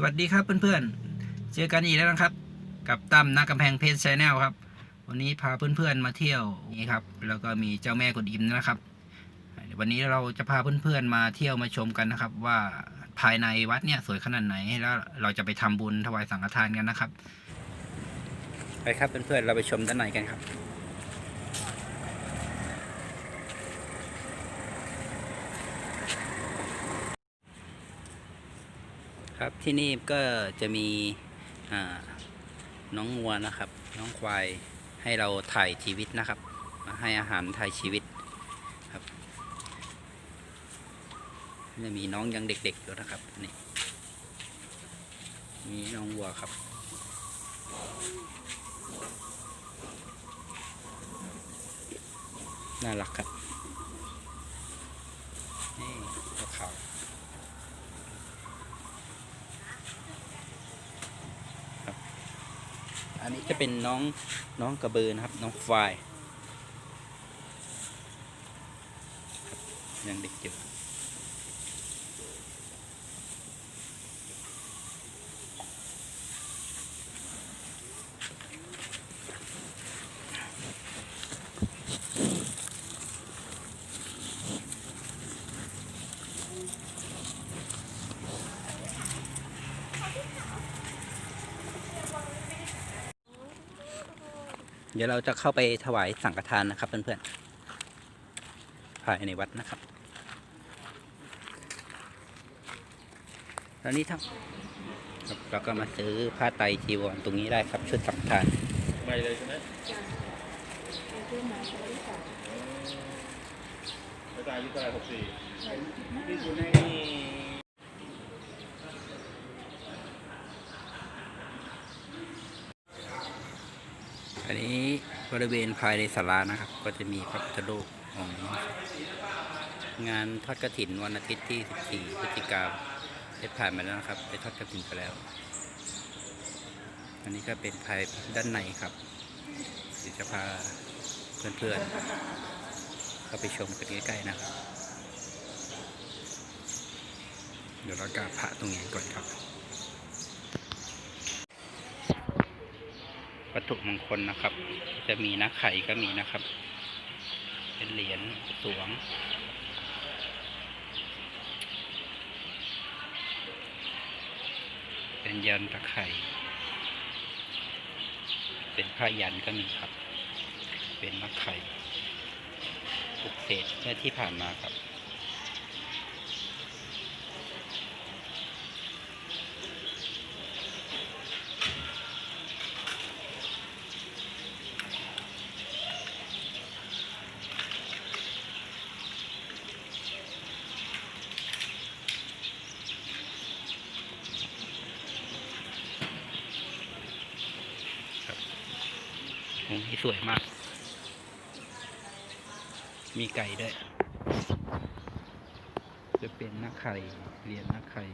สวัสดีครับเพื่อนๆ เจอกันอีกแล้วนะครับ กับตั้มนักกำแพงเพชรชแนลครับ วันนี้พาเพื่อนๆมาเที่ยวนี่ครับ แล้วก็มีเจ้าแม่กุดอิมนะครับ วันนี้เราจะพาเพื่อนๆมาเที่ยวมาชมกันนะครับ ว่าภายในวัดเนี่ยสวยขนาดไหนแล้วเราจะไปทำบุญถวายสังฆทานกันนะครับ ไปครับเพื่อนๆเราไปชมด้านในกันครับ ครับที่นี่ก็จะมีน้องงัวนะครับ น้องควายให้เราถ่ายชีวิตนะครับ มาให้อาหารถ่ายชีวิตครับจะมีน้องยังเด็กๆอยู่นะครับนี่มีน้องวัวครับน่ารักครับนี่ตัวขาว อันนี้จะเป็นน้องน้องกระเบือนะครับ น้องควายยังเด็กอยู่ เดี๋ยวเราจะเข้าไปถวายสังฆทานนะครับเพื่อนๆภายในวัดนะครับตอนนี้ทั้งครับเราก็มาซื้อผ้าไตรจีวรตรงนี้ได้ครับชุดสังฆทานไม่เลยใช่ไหมอาจารย์อายุเท่าไหร่หกสี่นี่อยู่ใน อันนี้บริเวณภายในศาลานะครับ ก็จะมีพระพุทธรูปองค์นี้งานทอดกระถินวันอาทิตย์ที่ 14 พฤศจิกายนได้ผ่านมาแล้วนะครับไปทอดกระถินไปแล้ว อันนี้ก็เป็นภายด้านในครับเดี๋ยวจะพาเพื่อนๆเข้าไปชมกันใกล้ๆนะครับ เดี๋ยวเรากราบพระตรงนี้ก่อนครับ วัต ถุมงคลนะครับ จะมีนักไข่ก็มีนะครับ เป็นเหรียญสวง เป็นยันตะไคร่เป็นผ้ายันก็มีครับ เป็นนักไข่ปลุกเสกเมื่อที่ผ่านมาครับีสวยมาก มีไก่ด้วย จะเป็นนักไข่เรียญนักไข่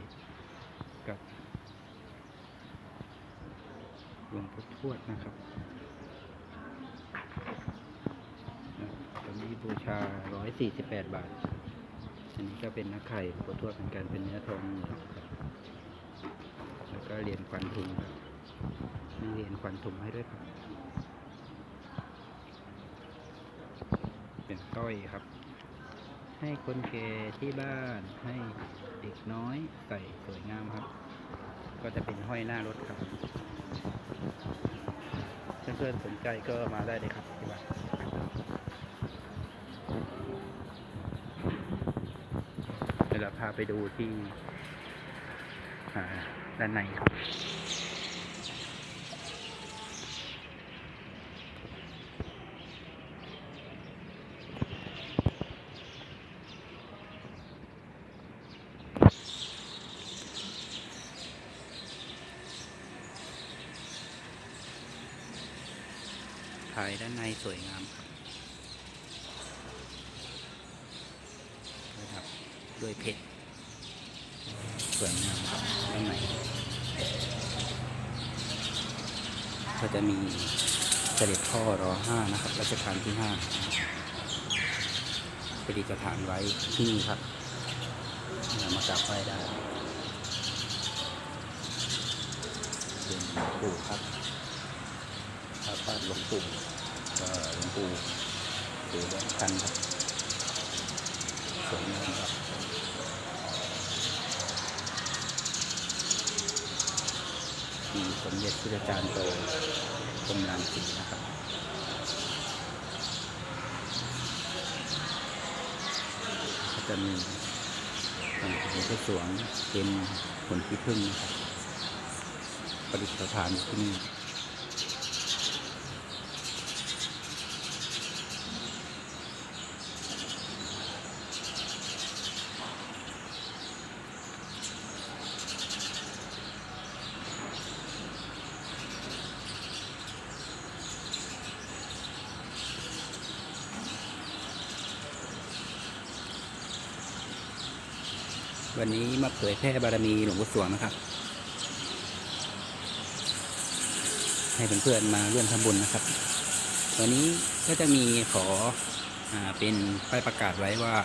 กับหลวงพ่อทวดนะครับตอนนี้บูชา 148 บาท อันนี้ก็เป็นนักไข่หลวงพ่อทวดเหมือนกันเป็นเนื้อทองเหลืองแล้วก็เหรียญควันถุงครับมีเหรียญควันถุงให้ด้วยครับ เป็นสร้อยครับ ให้คนแก่ที่บ้านให้เด็กน้อยใส่สวยงามครับ ก็จะเป็นห้อยหน้ารถครับ เพื่อนๆสนใจก็มาได้เลยครับที่บ้านเดี๋ยวเราพาไปดูที่ด้านในครับ ภายด้านในสวยงามครับนะครับด้วยเพชรสวยงามครับด้านในก็จะมีเสด็จพ่อรอห้านะครับรัชกาลที่ห้าประดิษฐานไว้ที่นี่ครับมากราบไหว้ได้หลวงปู่ครับ พระธาหลวงปู่หลวงปู่ถือแบงค์พันครับสวยงามครับมีสมเด็จพระจารย์โตกรมรังสีนะครับก็จะมีหลวงพ่อสวงเป็นผลที่พึ่งนะครับประดิษฐานที่นี่ วันนี้มาเผยแพร่บารมีหลวงพ่อสวงนะครับ ให้เพื่อนๆมาร่วมทำบุญนะครับ วันนี้ก็จะมีขออเป็นป้ายประกาศไว้ว่า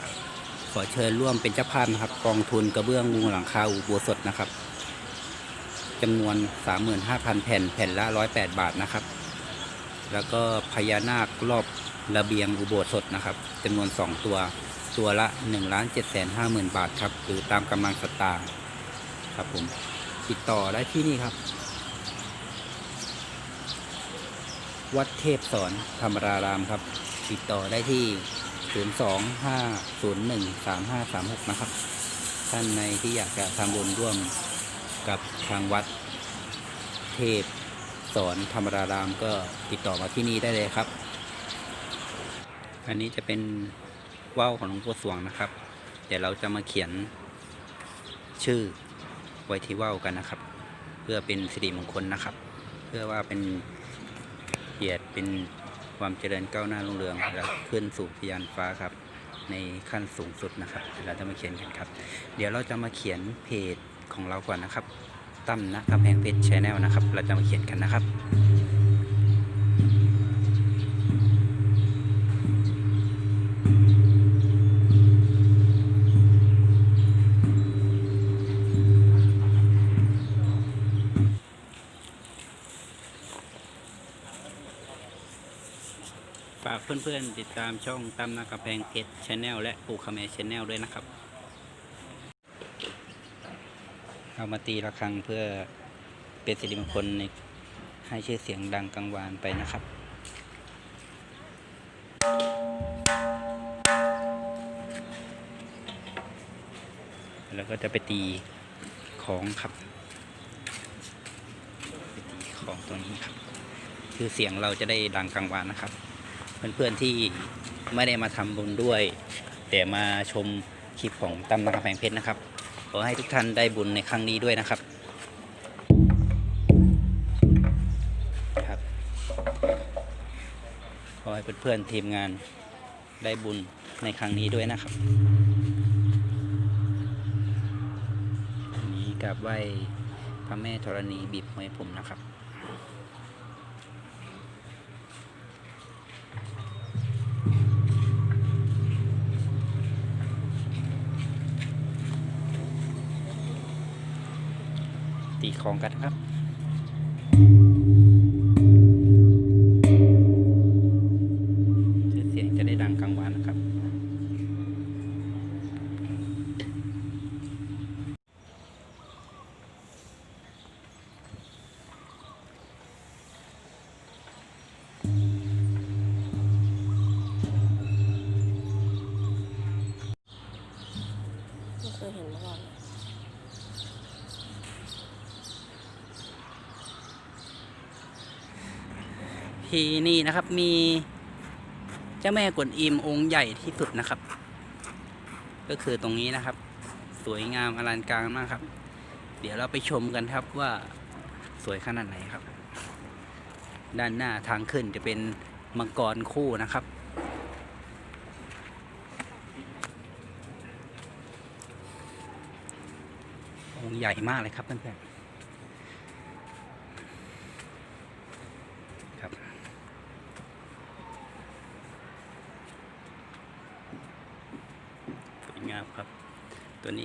ขอเชิญร่วมเป็นเจ้าภาพนะครับ กองทุนกระเบื้องมุงหลังคาอุโบสถนะครับจำนวน 35,000 แผ่นแผ่นละ 108 บาทนะครับ แล้วก็พญานาครอบระเบียงอุโบสถนะครับจำนวน 2 ตัว ตัวละ1ล้าน7 5 0 0 0 0 บาทครับ หรือตามกำลังสตางค์ครับผมติดต่อได้ที่นี่ครับ วัดเทพสอนธรรมรารามครับ ติดต่อได้ที่ 025013536 นะครับ ท่านในที่อยากจะทำบุญร่วมกับทางวัดเทพสอนธรรมรารามก็ติดต่อมาที่นี่ได้เลยครับ อันนี้จะเป็น ว่าวของหลวงปู่สวงนะครับ เดี๋ยวเราจะมาเขียนชื่อไว้ที่ว่าวกันนะครับ เพื่อเป็นสิริมงคลนะครับ เพื่อว่าเป็นเกียรติเป็นความเจริญก้าวหน้ารุ่งเรืองและขึ้นสู่พยานฟ้าครับ ในขั้นสูงสุดนะครับเดี๋ยวเราจะมาเขียนกันครับ เดี๋ยวเราจะมาเขียนเพจของเราก่อนนะครับตั้มนะกำแพงเพจชแนลนะครับ เราจะมาเขียนกันนะครับ เพื่อนๆ ติดตามช่องตั้มนากำแพงเพชรชาแนลและปูคาเมชาแนลด้วยนะครับ เอามาตีระฆังเพื่อเป็นสิริมงคลในให้ชื่อเสียงดังกังวานไปนะครับแล้วก็จะไปตีของครับไปตีของตัวนี้ครับ คือเสียงเราจะได้ดังกังวานนะครับ เพื่อนๆที่ไม่ได้มาทำบุญด้วย แต่มาชมคลิปของตำนานกำแพงเพชรนะครับขอให้ทุกท่านได้บุญในครั้งนี้ด้วยนะครับครับขอให้เพื่อนๆทีมงานได้บุญในครั้งนี้ด้วยนะครับนี้กราบไหว้พระแม่ธรณีบีบหวยผมนะครับ ของกันครับ ที่นี่นะครับมีเจ้าแม่กวนอิมองค์ใหญ่ที่สุดนะครับ ก็คือตรงนี้นะครับ สวยงามอลังการมากครับ เดี๋ยวเราไปชมกันครับว่าสวยขนาดไหนครับ ด้านหน้าทางขึ้นจะเป็นมังกรคู่นะครับองค์ใหญ่มากเลยครับเพื่อนๆ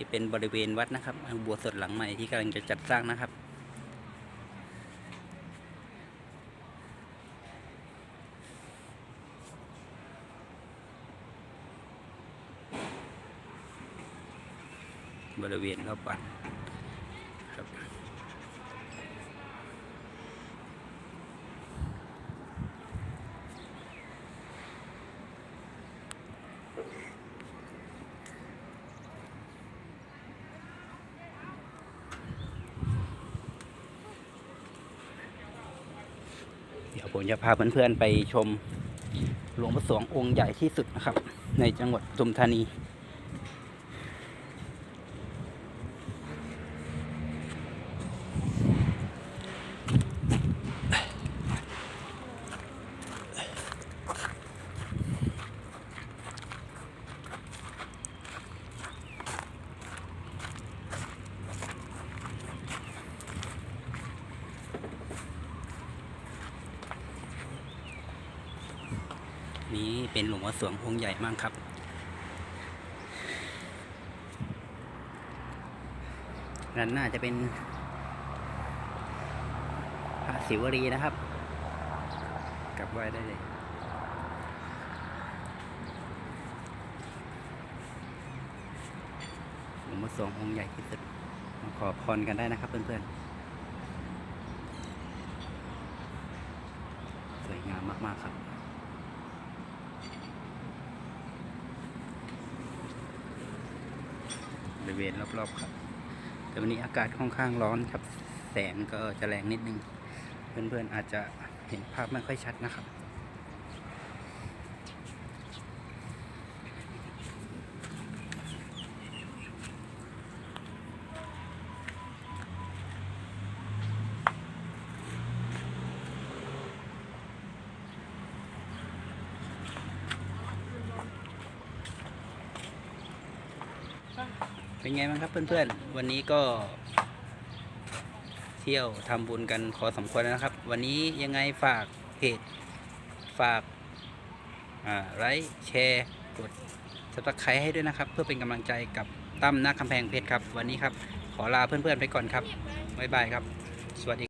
เป็นบริเวณวัดนะครับบัวสดหลังใหม่ที่กำลังจะจัดสร้างนะครับ บริเวณรอบวัด เดี๋ยวผมจะพาเพื่อนๆไปชมหลวงพ่อสวงองค์ใหญ่ที่สุดนะครับ ในจังหวัดปทุมธานี นี้เป็นหลวงพ่อสวงองค์ใหญ่มากครับ นั่นน่าจะเป็นพระศิวรีนะครับ กลับไว้ได้เลยหลวงพ่อสวงองค์ใหญ่ที่สุดมาขอพรกันได้นะครับเพื่อนๆสวยงามมาก ๆ ครับ ริเวณรอบๆครับ แต่วันนี้อากาศค่อนข้างร้อนครับ แสงก็จะแรงนิดนึง เพื่อนๆอาจจะเห็นภาพไม่ค่อยชัดนะครับ ไงบ้างครับเพื่อนๆ วันนี้ก็ เที่ยวทำบุญกันพอสมควรแล้วนะครับ วันนี้ยังไงฝากเพจฝากไลค์แชร์กดสับสไครให้ด้วยนะครับ เพื่อเป็นกำลังใจกับตั้มนักกำแพงเพชรครับ วันนี้ครับ ขอลาเพื่อนๆไปก่อนครับบ๊ายบายครับ สวัสดี